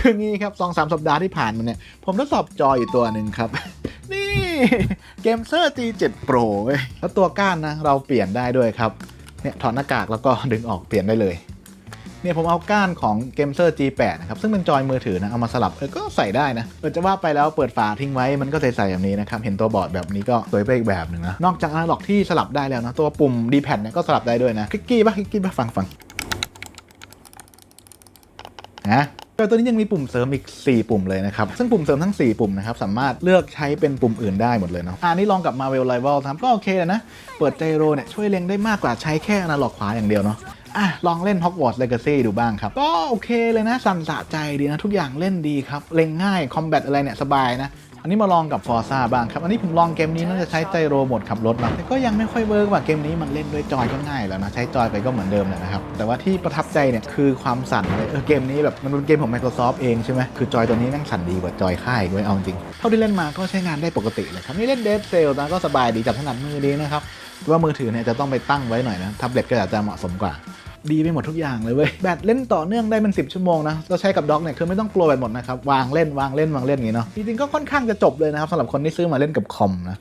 คืองี้ครับสองสามสัปดาห์ที่ผ่านมาเนี่ย ผมทดสอบจออยู่ตัวหนึ่งครับ นี่เกมเซอร์ G7 Pro เว้ยแล้วตัวก้านนะ เราเปลี่ยนได้ด้วยครับ เนี่ยถอดหน้ากากแล้วก็ดึงออกเปลี่ยนได้เลย เนี่ยผมเอาก้านของเกมเซอร์ G8 นะครับ ซึ่งเป็นจอยมือถือนะ เอามาสลับเออก็ใส่ได้นะเออจะว่าไปแล้วเปิดฝาทิ้งไว้มันก็ใส่ๆแบบนี้นะครับ เห็นตัวบอร์ดแบบนี้ก็สวยไปอีกแบบหนึ่งนะ นอกจากอนาล็อกที่สลับได้แล้วนะ ตัวปุ่ม D-pad เนี่ยก็สลับได้ด้วยนะคลิกกี้ปะคลิกกี้ปะฟังฟังนะ แต่ตัวนี้ยังมีปุ่มเสริมอีก 4 ปุ่มเลยนะครับ ซึ่งปุ่มเสริมทั้ง 4 ปุ่มนะครับ สามารถเลือกใช้เป็นปุ่มอื่นได้หมดเลยเนาะอ่านี่ลองกับ Marvel Rival ครับก็โอเคเลยนะ เปิดไจโรเนี่ยช่วยเล็งได้มากกว่าใช้แค่อนาล็อกขวาอย่างเดียวเนาะอะลองเล่น Hogwarts Legacy ดูบ้างครับ ก็โอเคเลยนะ สันสะใจดีนะ ทุกอย่างเล่นดีครับ เล็งง่าย คอมแบทอะไรเนี่ยสบายนะ อันนี้มาลองกับ Forza บ้างครับ อันนี้ผมลองเกมนี้น่าจะใช้ไจโรโหมดขับรถนะแต่ก็ยังไม่ค่อยเวิร์กว่าเกมนี้มันเล่นด้วยจอยก็ง่ายแล้วนะใช้จอยไปก็เหมือนเดิมแหละนะครับแต่ว่าที่ประทับใจเนี่ยคือความสั่นเลยเออเกมนี้แบบมันเป็นเกมของ Microsoft เองใช่ไหมคือจอยตัวนี้แม่งสั่นดีกว่าจอยค่ายด้วยเอาจริงเท่าที่เล่นมาก็ใช้งานได้ปกติเลยครับนี่เล่น Dead Cell นะก็สบายดีจับถนัดมือดีนะครับว่ามือถือเนี่ยจะต้องไปตั้งไว้หน่อยนะแท็บเล็ตก็อาจจะเหมาะสมกว่า ดีไปหมดทุกอย่างเลยเว้ยแบตเล่นต่อเนื่องได้เป็น 10 ชั่วโมงนะเราใช้กับด็อกเนี่ยคือไม่ต้องกลัวแบตหมดนะครับวางเล่นวางเล่นวางเล่นอย่างนี้เนาะจริงๆก็ค่อนข้างจะจบเลยนะครับสำหรับคนที่ซื้อมาเล่นกับคอมนะ